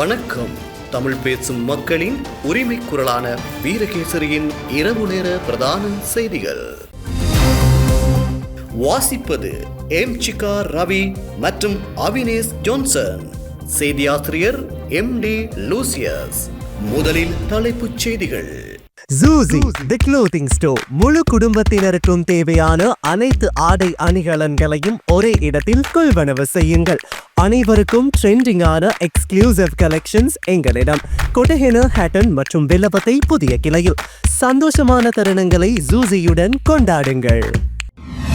வணக்கம். தமிழ் பேசும் மக்களின் உரிமை குரலான வீரகேசரியின் இரவு நேர பிரதான செய்திகள். வாசிப்பது எம் சிகா ரவி மற்றும் அவினேஷ் ஜோன்சன். செய்தியாசிரியர் எம் டி லூசியஸ். முதலில் தலைப்புச் செய்திகள். ஜூசி தி க்ளோத்திங் ஸ்டோர் முழு குடும்பத்தினருக்கும் தேவையான அனைத்து ஆடை அணிகலன்களையும் ஒரே இடத்தில் கொள்வனவு செய்யுங்கள். அனைவருக்கும் ட்ரெண்டிங்கான எக்ஸ்க்ளூசிவ் கலெக்ஷன்ஸ் எங்களிடம். கொட்டஹென ஹேட்டன் மற்றும் வில்லபத்தை புதிய கிளையில். சந்தோஷமான தருணங்களை ஜூசியுடன் கொண்டாடுங்கள்.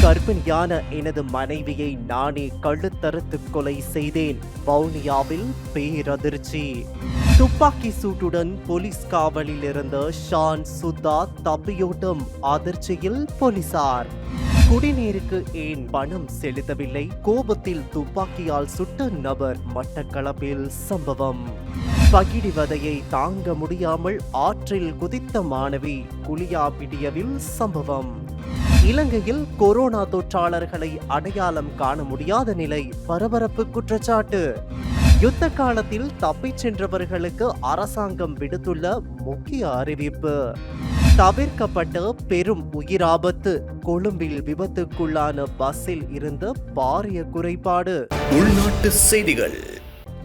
கர்ப்பிணியான எனது மனைவியை நானே கழுத்தறுத்து கொலை செய்தேன். வவுனியாவில் பேரதிர்ச்சி. துப்பாக்கி சூட்டுடன் போலீஸ் காவலில் இருந்த ஷான் சுதா தப்பியோட்டம் அதிர்ச்சியில் போலீசார். குடிநீருக்கு ஏன் பணம் செலுத்தவில்லை? கோபத்தில் துப்பாக்கியால் சுட்ட நபர் மட்டக்களப்பில் சம்பவம். பகிடி வதையை தாங்க முடியாமல் ஆற்றில் குதித்த மாணவி குளியாபிடியவில் சம்பவம். இலங்கையில் கொரோனா தொற்றாளர்களை அடையாளம் காண முடியாத நிலை பரபரப்பு குற்றச்சாட்டு. யுத்த காலத்தில் தப்பிச் சென்றவர்களுக்கு அரசாங்கம் விடுத்துள்ள முக்கிய அறிவிப்பு. தவிர்க்கப்பட்ட பெரும் உயிராபத்து. கொழும்பில் விபத்துக்குள்ளான பஸ்ஸில் இருந்த பாரிய குறைபாடு. உள்நாட்டு செய்திகள்.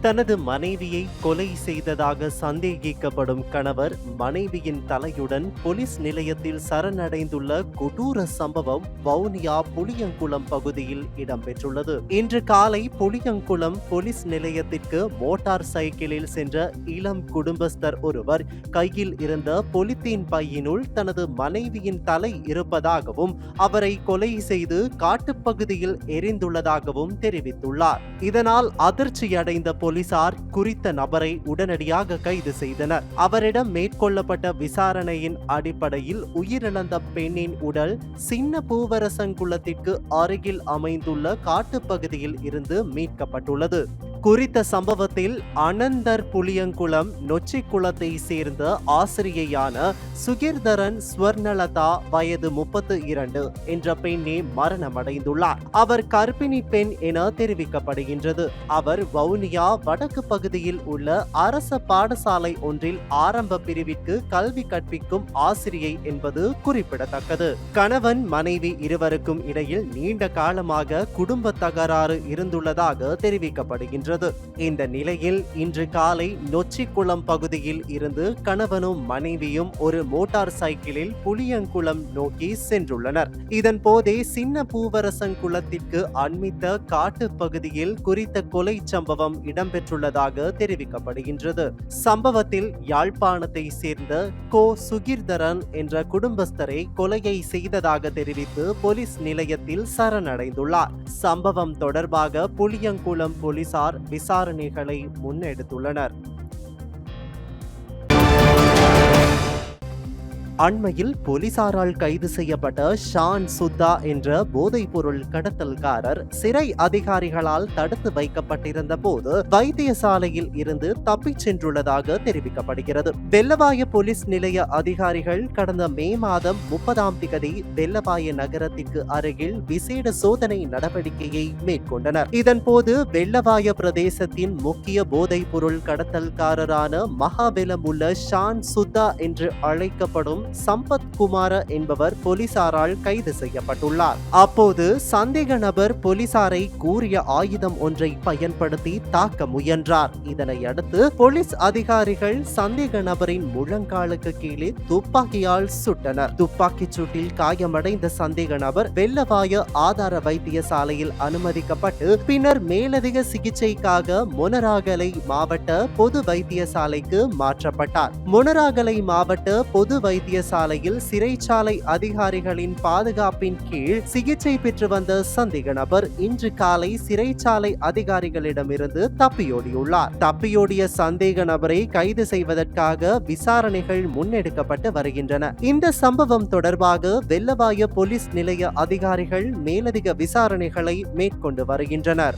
தனது மனைவியை கொலை செய்ததாக சந்தேகிக்கப்படும் கணவர் மனைவியின் தலையுடன் போலீஸ் நிலையத்தில் சரணடைந்துள்ள கொடூர சம்பவம் வவுனியா புளியங்குளம் பகுதியில் இடம்பெற்றுள்ளது. இன்று காலை புளியங்குளம் போலீஸ் நிலையத்திற்கு மோட்டார் சைக்கிளில் சென்ற இளம் குடும்பஸ்தர் ஒருவர் கையில் இருந்த பொலித்தீன் பையினுள் தனது மனைவியின் தலை இருப்பதாகவும் அவரை கொலை செய்து காட்டுப்பகுதியில் எரிந்துள்ளதாகவும் தெரிவித்துள்ளார். இதனால் அதிர்ச்சியடைந்த போலீசார் குறித்த நபரை உடனடியாக கைது செய்தனர். அவரிடம் மேற்கொள்ளப்பட்ட விசாரணையின் அடிப்படையில் உயிரிழந்த பெண்ணின் உடல் சின்ன பூவரசங்குளத்திற்கு அருகில் அமைந்துள்ள காட்டுப்பகுதியில் இருந்து மீட்கப்பட்டுள்ளது. குறித்த சம்பவத்தில் அனந்தர் புளியங்குளம் நொச்சிக்குளத்தை சேர்ந்த ஆசிரியையான சுகிர்தரன் ஸ்வர்ணலதா வயது முப்பத்து இரண்டு என்ற பெண்ணே மரணமடைந்துள்ளார். அவர் கர்ப்பிணி பெண் என தெரிவிக்கப்படுகின்றது. அவர் வவுனியா வடக்கு பகுதியில் உள்ள அரச பாடசாலை ஒன்றில் ஆரம்ப பிரிவிற்கு கல்வி கற்பிக்கும் ஆசிரியை என்பது குறிப்பிடத்தக்கது. கணவன் மனைவி இருவருக்கும் இடையில் நீண்ட காலமாக குடும்ப தகராறு இருந்துள்ளதாக தெரிவிக்கப்படுகின்றது. இந்த நிலையில் இன்று காலை நொச்சிக்குளம் பகுதியில் இருந்து கணவனும் மனைவியும் ஒரு மோட்டார் சைக்கிளில் புளியங்குளம் நோக்கி சென்றுள்ளனர். இதன் போதே சின்ன பூவரசங்குளத்திற்கு அண்மித்த காட்டு பகுதியில் குறித்த கொலை சம்பவம் இடம்பெற்றுள்ளதாக தெரிவிக்கப்படுகின்றது. சம்பவத்தில் யாழ்ப்பாணத்தை சேர்ந்த கோ. சுகிர்தரன் என்ற குடும்பஸ்தரை கொலையை செய்ததாக தெரிவித்து போலீஸ் நிலையத்தில் சரணடைந்துள்ளார். சம்பவம் தொடர்பாக புளியங்குளம் போலீசார் விசாரணைகளை முன்னெடுத்துள்ளனர். அண்மையில் போலீசாரால் கைது செய்யப்பட்ட ஷான் சுத்தா என்ற போதைப்பொருள் கடத்தல்காரர் சிறை அதிகாரிகளால் தடுத்து வைக்கப்பட்டிருந்த போது வைத்தியசாலையில் இருந்து தப்பிச் சென்றுள்ளதாக தெரிவிக்கப்படுகிறது. வெள்ளவாய போலீஸ் நிலைய அதிகாரிகள் கடந்த மே மாதம் முப்பதாம் திகதி வெள்ளவாய நகரத்திற்கு அருகில் விசேட சோதனை நடவடிக்கையை மேற்கொண்டனர். இதன்போது வெள்ளவாய பிரதேசத்தின் முக்கிய போதைப்பொருள் கடத்தல்காரரான மகாபெலமுள்ள ஷான் சுத்தா என்று அழைக்கப்படும் சம்பத் குமார என்பவர் போலீசாரால் கைது செய்யப்பட்டுள்ளார். அப்போது சந்தேக நபர் போலீசாரை கூறிய ஆயுதம் ஒன்றை பயன்படுத்தி தாக்க முயன்றார். இதனையடுத்து போலீஸ் அதிகாரிகள் சந்தேக நபரின் முழங்காலுக்கு கீழே துப்பாக்கியால் சுட்டனர். துப்பாக்கி சூட்டில் காயமடைந்த சந்தேக நபர் வெள்ளவாய ஆதார வைத்தியசாலையில் அனுமதிக்கப்பட்டு பின்னர் மேலதிக சிகிச்சைக்காக மொனராகலை மாவட்ட பொது வைத்தியசாலைக்கு மாற்றப்பட்டார். மொனராகலை மாவட்ட பொது வைத்திய வைத்தியசாலையில் சிறைச்சாலை அதிகாரிகளின் பாதுகாப்பின் கீழ் சிகிச்சை பெற்று வந்த சந்தேக நபர் இன்று காலை சிறைச்சாலை அதிகாரிகளிடமிருந்து தப்பியோடியுள்ளார். தப்பியோடிய சந்தேக நபரை கைது செய்வதற்காக விசாரணைகள் முன்னெடுக்கப்பட்டு வருகின்றன. இந்த சம்பவம் தொடர்பாக வெள்ளவாய போலீஸ் நிலைய அதிகாரிகள் மேலதிக விசாரணைகளை மேற்கொண்டு வருகின்றனர்.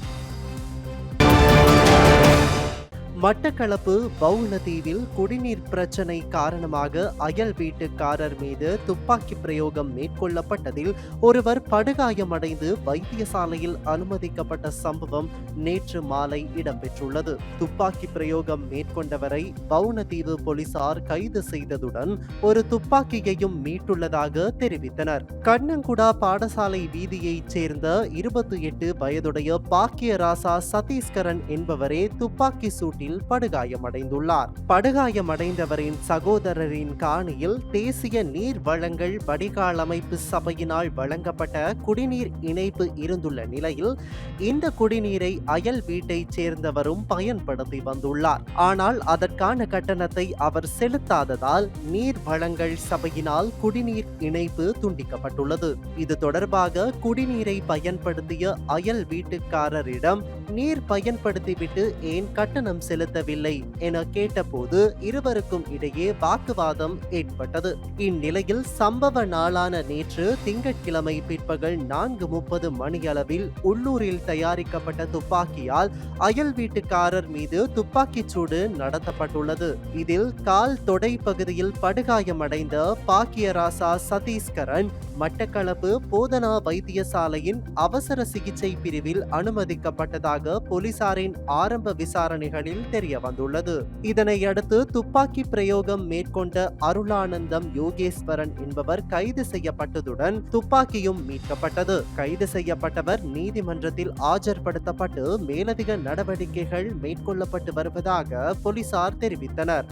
மட்டக்களப்பு பவுனதீவில் குடிநீர் பிரச்சனை காரணமாக அயல் வீட்டுக்காரர் மீது துப்பாக்கி பிரயோகம் மேற்கொள்ளப்பட்டதில் ஒருவர் படுகாயமடைந்து வைத்தியசாலையில் அனுமதிக்கப்பட்ட சம்பவம் நேற்று மாலை இடம்பெற்றுள்ளது. துப்பாக்கி பிரயோகம் மேற்கொண்டவரை பவுனதீவு போலீசார் கைது செய்ததுடன் ஒரு துப்பாக்கியையும் மீட்டுள்ளதாக தெரிவித்தனர். கண்ணங்குடா பாடசாலை வீதியைச் சேர்ந்த இருபத்தி எட்டு வயதுடைய பாக்கியராசா சதீஸ்கரன் என்பவரே துப்பாக்கி சூட்டில் படுகாயமடைந்துள்ளார். படுகாயமடைந்தவரின் சகோதரரின் காணியில் தேசிய நீர் வழங்கல் வடிகால் அமைப்பு சபையினால் வழங்கப்பட்ட குடிநீர் இணைப்பு இருந்துள்ள நிலையில் இந்த குடிநீரை அயல் வீட்டைச் சேர்ந்தவரும் பயன்படுத்தி வந்துள்ளார். ஆனால் அதற்கான கட்டணத்தை அவர் செலுத்தாததால் நீர் வழங்கல் சபையினால் குடிநீர் இணைப்பு துண்டிக்கப்பட்டுள்ளது. இது தொடர்பாக குடிநீரை பயன்படுத்திய அயல் வீட்டுக்காரரிடம் நீர் பயன்படுத்திவிட்டு ஏன் கட்டணம் செலுத்தவில்லை என கேட்டபோது இருவருக்கும் இடையே வாக்குவாதம் ஏற்பட்டது. இந்நிலையில் சம்பவ நாளான நேற்று திங்கட்கிழமை பிற்பகல் நான்கு முப்பது மணியளவில் உள்ளூரில் தயாரிக்கப்பட்ட துப்பாக்கியால் அயல் வீட்டுக்காரர் மீது துப்பாக்கிச் சூடு நடத்தப்பட்டுள்ளது. இதில் கால் தொடை பகுதியில் படுகாயமடைந்த பாக்கியராசா சதீஸ்கரன் மட்டக்களப்பு போதனா வைத்தியசாலையின் அவசர சிகிச்சை பிரிவில் அனுமதிக்கப்பட்டதாக போலீசாரின் ஆரம்ப விசாரணைகளில் தெரிய வந்துள்ளது இதனையடுத்து துப்பாக்கி பிரயோகம் மேற்கொண்ட அருளானந்தம் யோகேஸ்வரன் என்பவர் கைது செய்யப்பட்டதுடன் துப்பாக்கியும் மீட்கப்பட்டது. கைது செய்யப்பட்டவர் நீதிமன்றத்தில் ஆஜர்படுத்தப்பட்டு மேலதிக நடவடிக்கைகள் மேற்கொள்ளப்பட்டு வருவதாக போலீசார் தெரிவித்தனர்.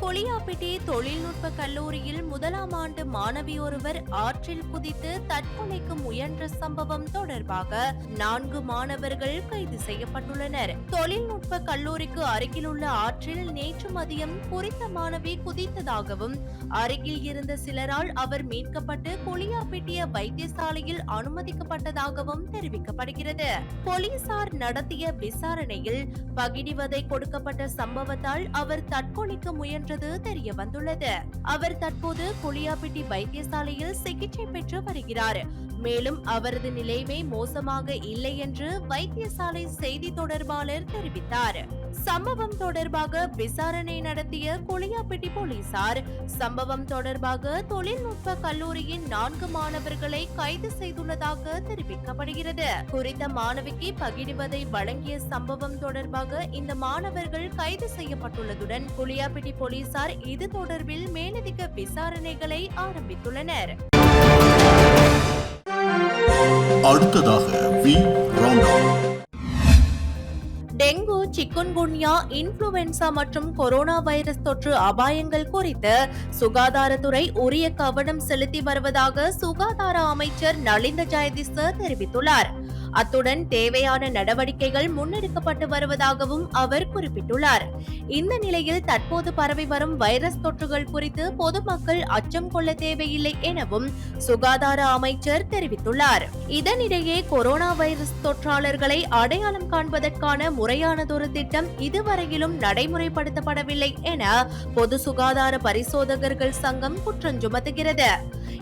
கொளியாப்பிட்டி தொழில்நுட்ப கல்லூரியில் முதலாம் ஆண்டு மாணவி ஒருவர் ஆற்றில் குதித்து தற்கொலைக்கு முயன்ற சம்பவம் தொடர்பாக நான்கு மாணவர்கள் கைது செய்யப்பட்டுள்ளனர். தொழில்நுட்ப கல்லூரிக்கு அருகிலுள்ள ஆற்றில் நேற்று மதியம் குறித்த மாணவி குதித்ததாகவும் அருகில் இருந்த சிலரால் அவர் மீட்கப்பட்டு கொளியாப்பிட்டிய வைத்தியசாலையில் அனுமதிக்கப்பட்டதாகவும் தெரிவிக்கப்படுகிறது. போலீசார் நடத்திய விசாரணையில் பகிடிவதை கொடுக்கப்பட்ட சம்பவத்தால் அவர் தற்கொலைக்கு முயன்றது தெரிய வந்துள்ளது. அவர் தற்போது புளியாப்பிட்டி வைத்தியசாலையில் சிகிச்சை பெற்று வருகிறார். மேலும் அவரது நிலைமை மோசமாக இல்லை என்று வைத்தியசாலை செய்தி தொடர்பாளர் தெரிவித்தார். சம்பவம் தொடர்பாக விசாரணை நடத்திய குளியாப்பட்டி போலீசார். சம்பவம் தொடர்பாக தொழில்நுட்ப கல்லூரியின் நான்கு மாணவர்களை கைது செய்துள்ளதாக தெரிவிக்கப்படுகிறது. குறித்த மாணவிக்கு பகிர்வதை வழங்கிய சம்பவம் தொடர்பாக இந்த மாணவர்கள் கைது செய்யப்பட்டுள்ளதுடன் குளியாப்பட்டி போலீசார் இது தொடர்பில் மேலதிக விசாரணைகளை ஆரம்பித்துள்ளனர். அடுத்ததாக வி. ரவுண்ட் டெங்கு சிக்குன்குன்யா இன்ஃப்ளூவென்சா மற்றும் கொரோனா வைரஸ் தொற்று அபாயங்கள் குறித்து சுகாதாரத்துறை உரிய கவனம் செலுத்தி வருவதாக சுகாதார அமைச்சர் நலிந்த ஜெயதிச தெரிவித்துள்ளார். அத்துடன் தேவையான நடவடிக்கைகள் முன்னெடுக்கப்பட்டு வருவதாகவும் அவர் குறிப்பிட்டுள்ளார். இந்த நிலையில் தற்போது பரவி வரும் வைரஸ் தொற்றுகள் குறித்து பொதுமக்கள் அச்சம் கொள்ள தேவையில்லை எனவும் சுகாதார அமைச்சர் தெரிவித்துள்ளார். இதனிடையே கொரோனா வைரஸ் தொற்றாளர்களை அடையாளம் காண்பதற்கான முறையானதொரு திட்டம் இதுவரையிலும் நடைமுறைப்படுத்தப்படவில்லை என பொது சுகாதார பரிசோதகர்கள் சங்கம் குற்றஞ்சுமத்துகிறது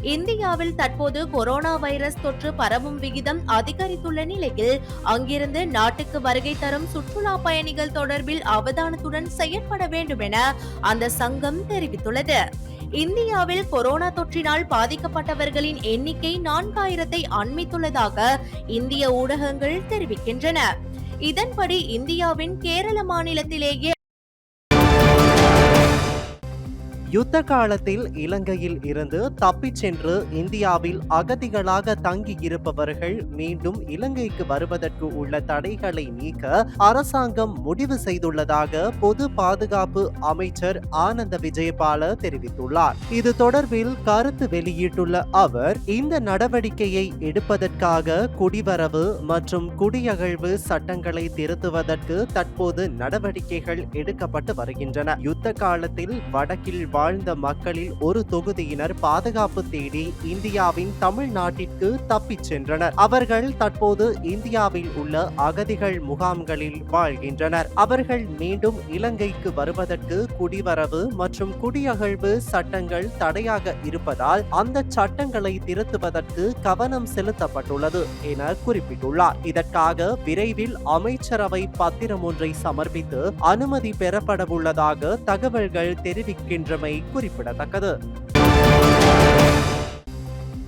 இந்தியாவில் தற்போது கொரோனா வைரஸ் தொற்று பரவும் விகிதம் அதிகரித்துள்ள நிலையில் அங்கிருந்து நாட்டுக்கு வருகை தரும் சுற்றுலா பயணிகள் தொடர்பில் அவதானத்துடன் செயற்பட வேண்டும் என அந்த சங்கம் தெரிவித்துள்ளது. இந்தியாவில் கொரோனா தொற்றினால் பாதிக்கப்பட்டவர்களின் எண்ணிக்கை நான்காயிரத்தை அண்மித்துள்ளதாக இந்திய ஊடகங்கள் தெரிவிக்கின்றன. இதன்படி இந்தியாவின் கேரள மாநிலத்திலேயே யுத்த காலத்தில் இலங்கையில் இருந்து தப்பிச் சென்று இந்தியாவில் அகதிகளாக தங்கி இருப்பவர்கள் மீண்டும் இலங்கைக்கு வருவதற்கு உள்ள தடைகளை நீக்க அரசாங்கம் முடிவு செய்துள்ளதாக பொது பாதுகாப்பு அமைச்சர் ஆனந்த விஜயபால தெரிவித்துள்ளார். இது தொடர்பில் கருத்து வெளியிட்டுள்ள அவர் இந்த நடவடிக்கையை எடுப்பதற்காக குடிவரவு மற்றும் குடியகழ்வு சட்டங்களை திருத்துவதற்கு தற்போது நடவடிக்கைகள் எடுக்கப்பட்டு வருகின்றன. யுத்த காலத்தில் வடக்கில் வாழ்ந்த மக்களில் ஒரு தொகுதியினர் பாதுகாப்பு தேடி இந்தியாவின் தமிழ்நாட்டிற்கு தப்பிச் சென்றனர். அவர்கள் தற்போது இந்தியாவில் உள்ள அகதிகள் முகாம்களில் வாழ்கின்றனர். அவர்கள் மீண்டும் இலங்கைக்கு வருவதற்கு குடிவரவு மற்றும் குடியகழ்வு சட்டங்கள் தடையாக இருப்பதால் அந்த சட்டங்களை திருத்துவதற்கு கவனம் செலுத்தப்பட்டுள்ளது என குறிப்பிட்டுள்ளார். இதற்காக விரைவில் அமைச்சரவை பத்திரம் ஒன்றை சமர்ப்பித்து அனுமதி பெறப்படவுள்ளதாக தகவல்கள் தெரிவிக்கின்றமை குறிப்பிடத்தக்கது.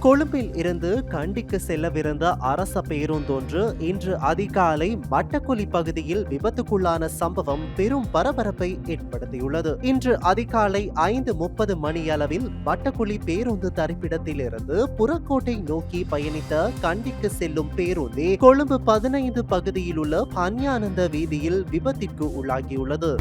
கொழும்பில் இருந்து கண்டிக்கு செல்லவிருந்த அரச பேருந்தொன்று இன்று அதிகாலை மட்டக்குழி பகுதியில் விபத்துக்குள்ளான சம்பவம் பெரும் பரபரப்பை ஏற்படுத்தியுள்ளது. இன்று அதிகாலை ஐந்து முப்பது மணியளவில் மட்டக்குழி பேருந்து தரிப்பிடத்திலிருந்து புறக்கோட்டை நோக்கி பயணித்த கண்டிக்கு செல்லும் பேருந்தே கொழும்பு பதினைந்து பகுதியில் உள்ள பன்யானந்த வீதியில் விபத்திற்கு உள்ளாகியுள்ளது.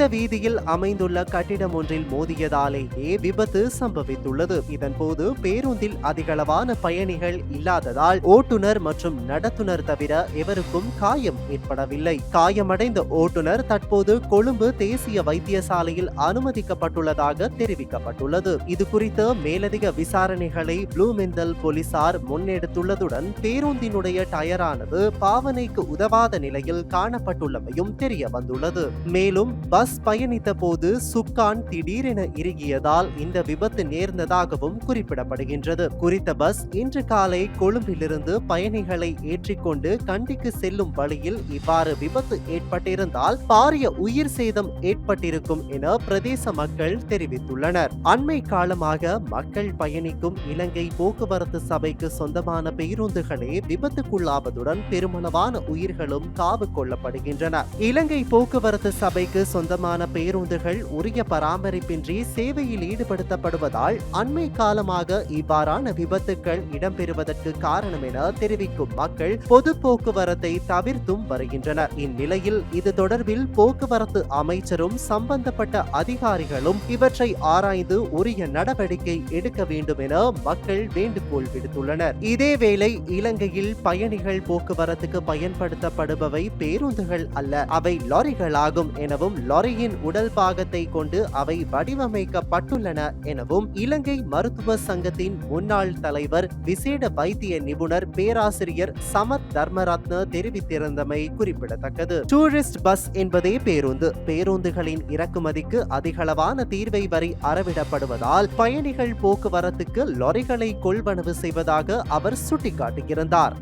குறித்த வீதியில் அமைந்துள்ள கட்டிடம் ஒன்றில் மோதியதாலேயே விபத்து சம்பவித்துள்ளது. இதன்போது பேருந்தில் அதிகளவான பயணிகள் இல்லாததால் ஓட்டுநர் மற்றும் நடத்துனர் தவிர எவருக்கும் காயம் ஏற்படவில்லை. காயமடைந்த ஓட்டுநர் தற்போது கொழும்பு தேசிய வைத்தியசாலையில் அனுமதிக்கப்பட்டுள்ளதாக தெரிவிக்கப்பட்டுள்ளது. இது குறித்த மேலதிக விசாரணைகளை ப்ளூமெந்தல் போலீசார் முன்னெடுத்துள்ளதுடன் பேருந்தினுடைய டயரானது பாவனைக்கு உதவாத நிலையில் காணப்பட்டுள்ளமையும் தெரிய வந்துள்ளது. மேலும் பஸ் பயணித்த போது சுக்கான் திடீரென இறுகியதால் இந்த விபத்து நேர்ந்ததாகவும் குறிப்பிடப்படுகின்றது. குறித்த பஸ் இன்று காலை கொழும்பிலிருந்து பயணிகளை ஏற்றிக்கொண்டு கண்டிக்கு செல்லும் வழியில் இவ்வாறு விபத்து ஏற்பட்டிருந்தால் பாரிய உயிர் சேதம் ஏற்பட்டிருக்கும் என பிரதேச மக்கள் தெரிவித்துள்ளனர். அண்மை காலமாக மக்கள் பயணிக்கும் இலங்கை போக்குவரத்து சபைக்கு சொந்தமான பேருந்துகளே விபத்துக்குள்ளாவதுடன் பெருமளவான உயிர்களும் காவு கொள்ளப்படுகின்றன. இலங்கை போக்குவரத்து சபைக்கு சொந்தமான பேருந்துகள் உரிய பராமரிப்பின்றி சேவையில் ஈடுபடுத்தப்படுவதால் அண்மை காலமாக இவ்வாறான விபத்துக்கள் இடம்பெறுவதற்கு காரணம் என தெரிவிக்கும் மக்கள் பொது போக்குவரத்தை தவிர்த்தும் வருகின்றனர். இந்நிலையில் இது தொடர்பில் போக்குவரத்து அமைச்சரும் சம்பந்தப்பட்ட அதிகாரிகளும் இவற்றை ஆராய்ந்து உரிய நடவடிக்கை எடுக்க வேண்டும் என மக்கள் வேண்டுகோள் விடுத்துள்ளனர். இதேவேளை இலங்கையில் பயணிகள் போக்குவரத்துக்கு பயன்படுத்தப்படுபவை பேருந்துகள் அல்ல அவை லாரிகளாகும் எனவும் லாரி லாரியின் உடல் பாகத்தை கொண்டு அவை வடிவமைக்கப்பட்டுள்ளன எனவும் இலங்கை மருத்துவ சங்கத்தின் முன்னாள் தலைவர் விசேட வைத்திய நிபுணர் பேராசிரியர் சமத் தர்மரத்ன தெரிவித்திருந்தமை குறிப்பிடத்தக்கது. டூரிஸ்ட் பஸ் என்பதே பேருந்து. பேருந்துகளின் இறக்குமதிக்கு அதிகளவான தீர்வை வரி அறவிடப்படுவதால் பயணிகள் போக்குவரத்துக்கு லாரிகளை கொள்வனவு செய்வதாக அவர் சுட்டிக்காட்டியிருந்தார்.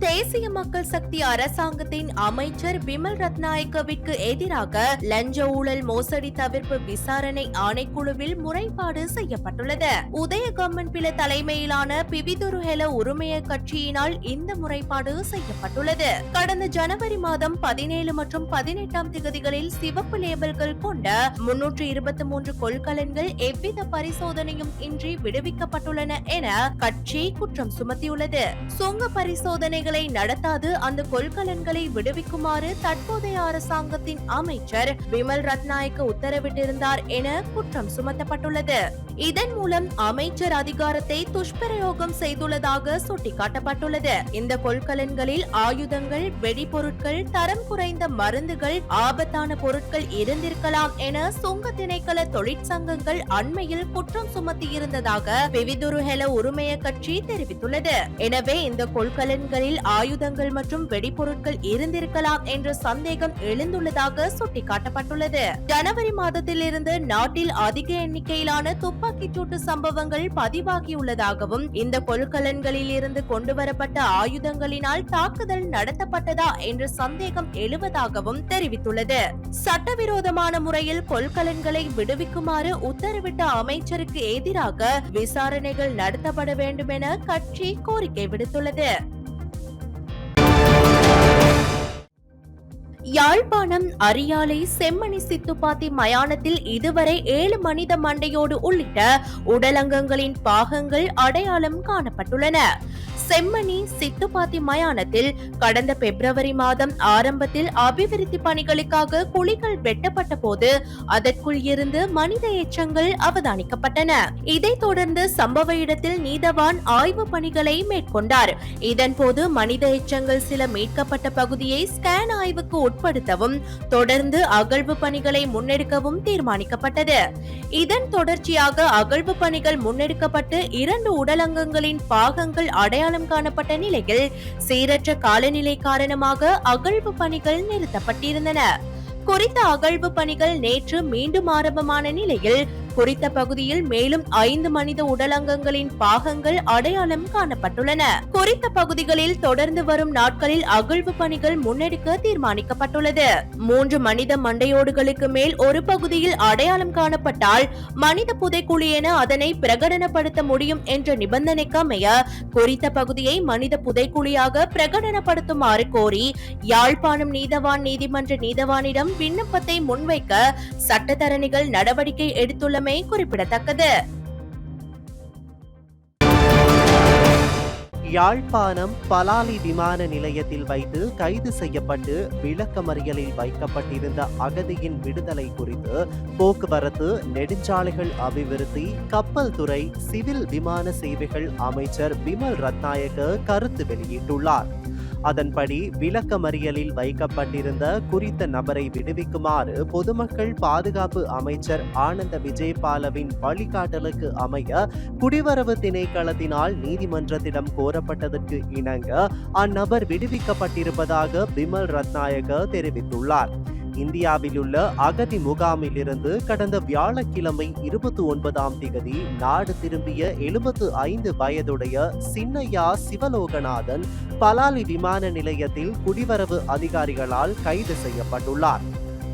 தேசிய மக்கள் சக்தி அரசாங்கத்தின் அமைச்சர் விமல் ரத்நாயக்கவிற்கு எதிராக லஞ்ச ஊழல் மோசடி தவிர்ப்பு விசாரணை ஆணைக்குழுவில் முறைப்பாடு செய்யப்பட்டுள்ளது. உதயகம்மன் பில தலைமையிலான பிவிதுருஹெல உரிமைய கட்சியினால் இந்த முறைப்பாடு செய்யப்பட்டுள்ளது. கடந்த ஜனவரி மாதம் பதினேழு மற்றும் பதினெட்டாம் திகதிகளில் சிவப்பு லேபிள்கள் கொண்ட முன்னூற்று இருபத்தி மூன்று கொள்கலன்கள் எவ்வித பரிசோதனையும் இன்றி விடுவிக்கப்பட்டுள்ளன என கட்சி குற்றம் சுமத்தியுள்ளது. சுங்க பரிசோதனைகள் நடத்தாது அந்த கொள்கலன்களை விடுவிக்குமாறு தற்போதைய அரசாங்கத்தின் அமைச்சர் விமல் ரத்நாயக்க உத்தரவிட்டிருந்தார் என குற்றம் சுமத்தப்பட்டுள்ளது. இதன் மூலம் அமைச்சர் அதிகாரத்தை துஷ்பிரயோகம் செய்துள்ளதாக சுட்டிக்காட்டப்பட்டுள்ளது. இந்த கொள்கலன்களில் ஆயுதங்கள் வெடிபொருட்கள் தரம் குறைந்த மருந்துகள் ஆபத்தான பொருட்கள் இருந்திருக்கலாம் என சுங்க திணைக்கள தொழிற்சங்கங்கள் அண்மையில் குற்றம் சுமத்தியிருந்ததாக விவிதுருஹெல உரிமைய கட்சி தெரிவித்துள்ளது. எனவே இந்த கொள்கலன்களில் ஆயுதங்கள் மற்றும் வெடிபொருட்கள் இருந்திருக்கலாம் என்ற சந்தேகம் எழுந்துள்ளதாக சுட்டிக்காட்டப்பட்டுள்ளது. ஜனவரி மாதத்தில் இருந்து நாட்டில் அதிக எண்ணிக்கையிலான துப்பாக்கிச் சூட்டு சம்பவங்கள் பதிவாகியுள்ளதாகவும் இந்த கொள்கலன்களில் இருந்து கொண்டுவரப்பட்ட ஆயுதங்களினால் தாக்குதல் நடத்தப்பட்டதா என்ற சந்தேகம் எழுவதாகவும் தெரிவித்துள்ளது. சட்டவிரோதமான முறையில் கொள்கலன்களை விடுவிக்குமாறு உத்தரவிட்ட அமைச்சருக்கு எதிராக விசாரணைகள் நடத்தப்பட வேண்டும் என கட்சி கோரிக்கை விடுத்துள்ளது. யாழ்ப்பாணம் அரியாலை செம்மணி சித்துப்பாத்தி மயானத்தில் இதுவரை ஏழு மனித மண்டையோடு உள்ளிட்ட உடலங்கங்களின் பாகங்கள் அடையாளம் காணப்பட்டுள்ளன. செம்மணி சித்துப்பாத்தி மயானத்தில் கடந்த பிப்ரவரி மாதம் ஆரம்பத்தில் அபிவிருத்தி பணிகளுக்காக குழிகள் வெட்டப்பட்ட போது அதற்குள் இருந்து மனித எச்சங்கள் அவதானிக்கப்பட்டன. இதைத் தொடர்ந்து சம்பவ இடத்தில் நீதவான் ஆய்வு பணிகளை மேற்கொண்டார். இதன்போது மனித எச்சங்கள் சில மீட்கப்பட்ட பகுதியை ஸ்கேன் ஆய்வுக்கு உட்படுத்தவும் தொடர்ந்து அகழ்வு பணிகளை முன்னெடுக்கவும் தீர்மானிக்கப்பட்டது. இதன் தொடர்ச்சியாக அகழ்வு பணிகள் முன்னெடுக்கப்பட்டு இரண்டு உடலங்கங்களின் பாகங்கள் அடையாளம் காணப்பட்ட நிலையில் சீரற்ற காலநிலை காரணமாக அகழ்வு பணிகள் நிறுத்தப்பட்டிருந்தன. குறித்த அகழ்வு பணிகள் நேற்று மீண்டும் ஆரம்பமான நிலையில் குறித்த பகுதியில் மேலும் ஐந்து மனித உடலங்கங்களின் பாகங்கள் அடையாளம் காணப்பட்டுள்ளன. குறித்த பகுதிகளில் தொடர்ந்து வரும் நாட்களில் அகழ்வு பணிகள் முன்னெடுக்க தீர்மானிக்கப்பட்டுள்ளது. மூன்று மனித மண்டையோடுகளுக்கு மேல் ஒரு பகுதியில் அடையாளம் காணப்பட்டால் மனித புதைக்குழி என அதனை பிரகடனப்படுத்த முடியும் என்ற நிபந்தனைக்கு அமைய குறித்த பகுதியை மனித புதைக்குழியாக பிரகடனப்படுத்துமாறு கோரி யாழ்ப்பாணம் நீதவான் நீதிமன்ற நீதவானிடம் விண்ணப்பத்தை முன்வைக்க சட்டத்தரணிகள் நடவடிக்கை எடுத்துள்ள உள்ளமை குறிப்பிடத்தக்கது. யாழ்ப்பாணம் பலாலி விமான நிலையத்தில் வைத்து கைது செய்யப்பட்டு விளக்கமறியலில் வைக்கப்பட்டிருந்த அகதியின் விடுதலை குறித்து போக்குவரத்து நெடுஞ்சாலைகள் அபிவிருத்தி கப்பல் துறை சிவில் விமான சேவைகள் அமைச்சர் விமல் ரத்நாயக்க கருத்து வெளியிட்டுள்ளார். அதன்படி விளக்கமறியலில் வைக்கப்பட்டிருந்த குறித்த நபரை விடுவிக்குமாறு பொதுமக்கள் பாதுகாப்பு அமைச்சர் ஆனந்த விஜயபாலவின் வழிகாட்டலுக்கு அமைய குடிவரவு திணைக்களத்தினால் நீதிமன்றத்திடம் கோரப்பட்டதற்கு இணங்க அந்நபர் விடுவிக்கப்பட்டிருப்பதாக பிமல் ரத்நாயக தெரிவித்துள்ளார். இந்தியாவில் உள்ள அகதி முகாமிலிருந்து கடந்த வியாழக்கிழமை இருபத்தி ஒன்பதாம் திகதி நாடு திரும்பிய எழுபத்து ஐந்து வயதுடைய சின்னையா சிவலோகநாதன் பலாலி விமான நிலையத்தில் குடிவரவு அதிகாரிகளால் கைது செய்யப்பட்டுள்ளார்.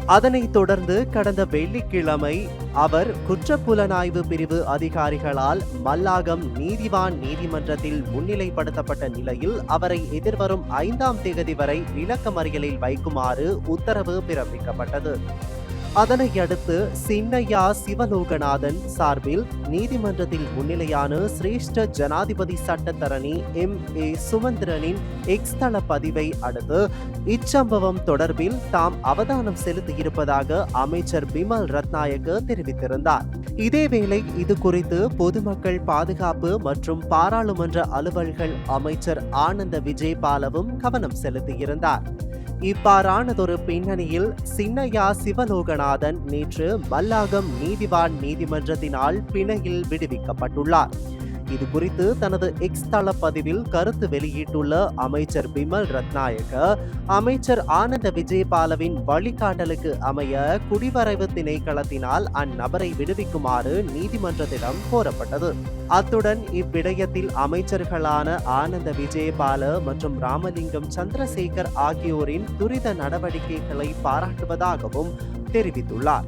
அதனைத் தொடர்ந்து கடந்த வெள்ளிக்கிழமை அவர் குற்றப்புலனாய்வு பிரிவு அதிகாரிகளால் மல்லாகம் நீதிவான் நீதிமன்றத்தில் முன்னிலைப்படுத்தப்பட்ட நிலையில் அவரை எதிர்வரும் ஐந்தாம் தேதி வரை விளக்கமறியலில் வைக்குமாறு உத்தரவு பிறப்பிக்கப்பட்டது. அதனை அடுத்து சின்னையா சிவலோகநாதன் சார்பில் நீதிமன்றத்தில் முன்னிலையான சிரேஷ்ட ஜனாதிபதி சட்டத்தரணி எம். ஏ. சுமந்திரனின் எக்ஸ்தள பதிவை அடுத்து இச்சம்பவம் தொடர்பில் தாம் அவதானம் செலுத்தியிருப்பதாக அமைச்சர் பிமல் ரத்நாயக்க தெரிவித்திருந்தார். இதேவேளை இது குறித்து பொதுமக்கள் பாதுகாப்பு மற்றும் பாராளுமன்ற அலுவல்கள் அமைச்சர் ஆனந்த விஜயபாலவும் கவனம் செலுத்தியிருந்தார். இவ்வாறானதொரு பின்னணியில் சின்னையா சிவலோகநாதன் நேற்று மல்லாகம் நீதிவான் நீதிமன்றத்தினால் பிணையில் விடுவிக்கப்பட்டுள்ளார். இது குறித்து தனது எக்ஸ் தள பதிவில் கருத்து வெளியிட்டுள்ள அமைச்சர் பிமல் ரத்நாயக அமைச்சர் ஆனந்த விஜயபாலவின் வழிகாட்டலுக்கு அமைய குடிவரைவு திணைக்களத்தினால் அந்நபரை விடுவிக்குமாறு நீதிமன்றத்திடம் கோரப்பட்டது. அத்துடன் இவ்விடயத்தில் அமைச்சர்களான ஆனந்த விஜயபால மற்றும் ராமலிங்கம் சந்திரசேகர் ஆகியோரின் துரித நடவடிக்கைகளை பாராட்டுவதாகவும் தெரிவித்துள்ளார்.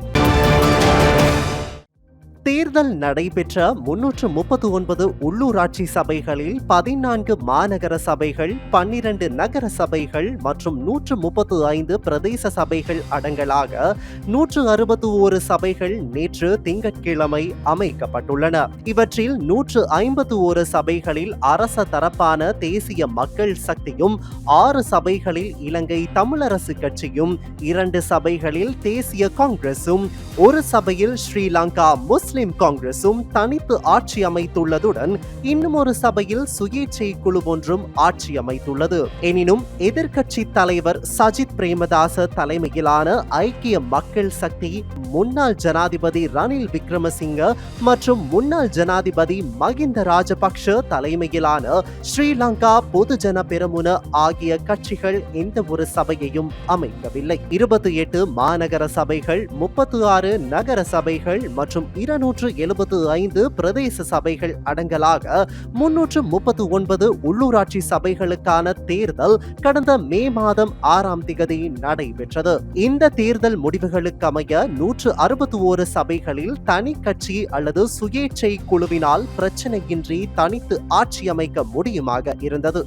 தேர்தல் நடைபெற்ற முன்னூற்று முப்பத்து ஒன்பது உள்ளூராட்சி சபைகளில் பதினான்கு மாநகர சபைகள் பன்னிரண்டு நகர சபைகள் மற்றும் நூற்று முப்பத்து ஐந்து பிரதேச சபைகள் அடங்கலாக நூற்று அறுபத்து ஒரு சபைகள் நேற்று திங்கட்கிழமை அமைக்கப்பட்டுள்ளன. இவற்றில் நூற்று ஐம்பத்து ஓரு சபைகளில் அரச தரப்பான தேசிய மக்கள் சக்தியும் ஆறு சபைகளில் இலங்கை தமிழரசு கட்சியும் இரண்டு சபைகளில் தேசிய காங்கிரசும் ஒரு சபையில் ஸ்ரீலங்கா முஸ்லிம் காங்கிரசும் தனித்து ஆட்சி அமைத்துள்ளதுடன் இன்னும் ஒரு சபையில் சுயேட்சை குழு ஒன்றும் ஆட்சி அமைத்துள்ளது. எனினும் எதிர்க்கட்சி தலைவர் சஜித் பிரேமதாச தலைமையிலான ஐக்கிய மக்கள் சக்தி முன்னாள் ஜனாதிபதி ரணில் விக்ரமசிங்க மற்றும் முன்னாள் ஜனாதிபதி மகிந்த ராஜபக்ஷ தலைமையிலான ஸ்ரீலங்கா பொதுஜன பெருமுன ஆகிய கட்சிகள் எந்த ஒரு சபையையும் அமைக்கவில்லை. இருபத்தி எட்டு மாநகர சபைகள் முப்பத்தி ஆறு நகர சபைகள் மற்றும் இருநூற்று எழுபத்து ஐந்து பிரதேச சபைகள் அடங்கலாக முன்னூற்று முப்பத்து ஒன்பது உள்ளூராட்சி சபைகளுக்கான தேர்தல் கடந்த மே மாதம் ஆறாம் திகதி நடைபெற்றது. இந்த தேர்தல் முடிவுகளுக்கமைய நூற்று அறுபத்தி ஓரு சபைகளில் தனி கட்சி அல்லது சுயேட்சை குழுவினால் பிரச்சனையின்றி தனித்து ஆட்சி அமைக்க முடியுமாக இருந்தது.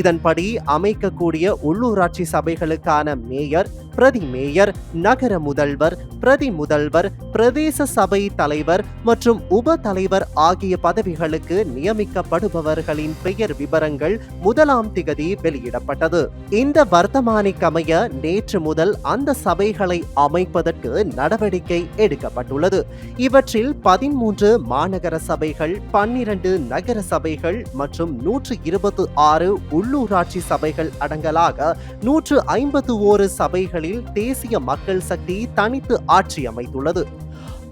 இதன்படி அமைக்கக்கூடிய உள்ளூராட்சி சபைகளுக்கான மேயர் பிரதி மேயர் நகர முதல்வர் பிரதி முதல்வர் பிரதேச சபை தலைவர் தலைவர் மற்றும் உப தலைவர் ஆகிய பதவிகளுக்கு நியமிக்கப்படுபவர்களின் பெயர் விவரங்கள் முதலாம் திகதி வெளியிடப்பட்டது. இந்த வர்த்தமானிக்கமைய நேற்று முதல் அந்த சபைகளை அமைப்பதற்கு நடவடிக்கை எடுக்கப்பட்டுள்ளது. இவற்றில் பதிமூன்று மாநகர சபைகள் பன்னிரண்டு நகர சபைகள் மற்றும் நூற்று இருபத்து ஆறு உள்ளூராட்சி சபைகள் அடங்கலாக நூற்று ஐம்பத்து ஓரு சபைகளில் தேசிய மக்கள் சக்தி தனித்து ஆட்சி அமைத்துள்ளது.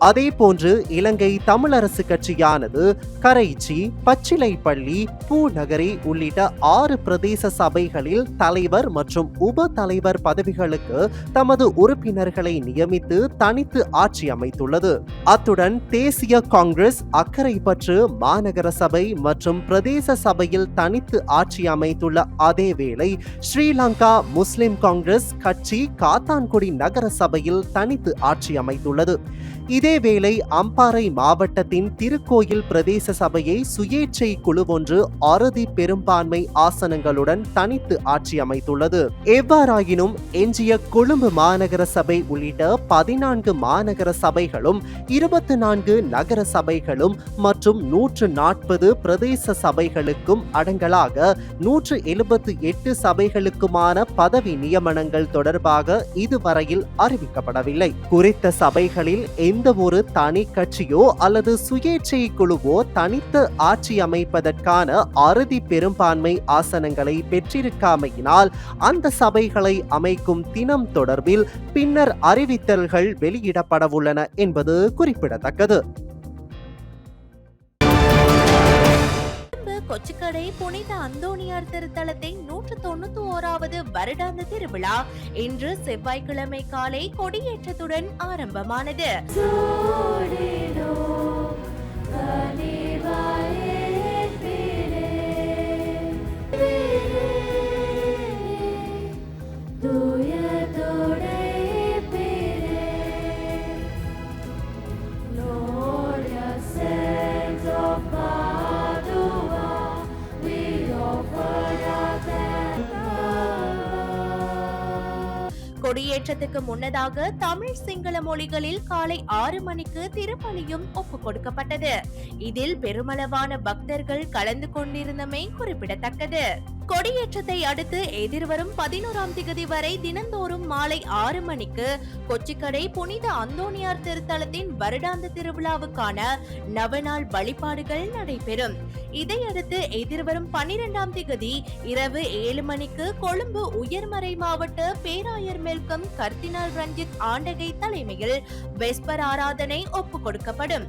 அதேபோன்று இலங்கை தமிழரசு கட்சியானது கரைச்சி பச்சிலைப்பள்ளி பூநகரி உள்ளிட்ட ஆறு பிரதேச சபைகளில் தலைவர் மற்றும் உப தலைவர் பதவிகளுக்கு தமது உறுப்பினர்களை நியமித்து தனித்து ஆட்சி அமைத்துள்ளது. அத்துடன் தேசிய காங்கிரஸ் அக்கரைப்பற்று மாநகர சபை மற்றும் பிரதேச சபையில் தனித்து ஆட்சி அமைத்துள்ள அதேவேளை ஸ்ரீலங்கா முஸ்லிம் காங்கிரஸ் கட்சி காத்தான்குடி நகர சபையில் தனித்து ஆட்சி அமைத்துள்ளது. இதேவேளை அம்பாறை மாவட்டத்தின் திருக்கோயில் பிரதேச சபையை சுயேட்சை குழு ஒன்று அறுதி பெரும்பான்மை ஆசனங்களுடன் தனித்து ஆட்சி அமைத்துள்ளது. எவ்வாறாயினும் எஞ்சிய கொழும்பு மாநகர சபை உள்ளிட்ட பதினான்கு மாநகர சபைகளும் இருபத்தி நான்கு நகர சபைகளும் மற்றும் நூற்று நாற்பது பிரதேச சபைகளுக்கும் அடங்கலாக நூற்று எழுபத்து எட்டு சபைகளுக்குமான பதவி நியமனங்கள் தொடர்பாக இதுவரையில் அறிவிக்கப்படவில்லை. குறித்த சபைகளில் எந்த ஒரு தனி கட்சியோ அல்லது சுயேட்சை குழுவோ தனித்து ஆட்சி அமைப்பதற்கான அறுதி பெரும்பான்மை ஆசனங்களை பெற்றிருக்காமையினால் அந்த சபைகளை அமைக்கும் தினம் தொடர்பில் பின்னர் அறிவித்தல்கள் வெளியிடப்படவுள்ளன என்பது குறிப்பிடத்தக்கது. கொச்சிக்கடை புனித அந்தோணியார் திருத்தலத்தை நூற்று தொண்ணூத்தி ஓராவது வருடாந்த திருவிழா. இன்று செவ்வாய்க்கிழமை காலை கொடியேற்றத்துடன் ஆரம்பமானது. கொடியேற்றத்துக்கு முன்னதாக தமிழ் சிங்கள மொழிகளில் காலை ஆறு மணிக்கு திருப்பலியும் ஒப்புக் கொடுக்கப்பட்டது. இதில் பெருமளவான பக்தர்கள் கலந்து கொண்டிருந்தமை குறிப்பிடத்தக்கது. கொடியேற்றத்தை அடுத்து எதிர்வரும் பதினோராம் திகதி வரை தினந்தோறும் மாலை ஆறு மணிக்கு கொச்சிக்கடை புனித அந்தோனியார் திருத்தலத்தின் வருடாந்த திருவிழாவுக்கான நவநாள் வழிபாடுகள் நடைபெறும். இதையடுத்து எதிர்வரும் பன்னிரெண்டாம் திகதி இரவு ஏழு மணிக்கு கொழும்பு உயர்மறை மாவட்ட பேராயர் மேல்கம் கர்தினால் ரஞ்சித் ஆண்டகை தலைமையில் வெஸ்பர் ஆராதனை ஒப்புக் கொடுக்கப்படும்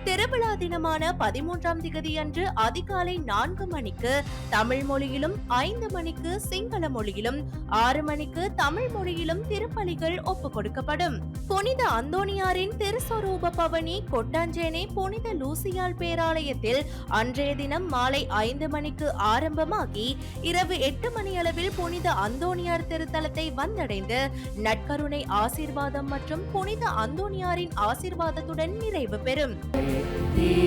தினமான பதிமூன்றாம் திகதி அன்று அதிகாலை நான்கு மணிக்கு தமிழ் மொழியிலும் ஐந்து மணிக்கு சிங்கள மொழியிலும் ஆறு மணிக்கு தமிழ் மொழியிலும் திருப்பலிகள் ஒப்புக் கொடுக்கப்படும். புனித அந்தோனியாரின் திருஸ்வரூப பவனி கொட்டாஞ்சேனை புனித லூசியால் பேராலயத்தில் அன்றைய தினம் மாலை ஐந்து மணிக்கு ஆரம்பமாகி இரவு எட்டு மணி அளவில் புனித அந்தோனியார் திருத்தலத்தை வந்தடைந்து நட்கருணை ஆசீர்வாதம் மற்றும் புனித அந்தோனியாரின் ஆசீர்வாதத்துடன் நிறைவு பெறும்.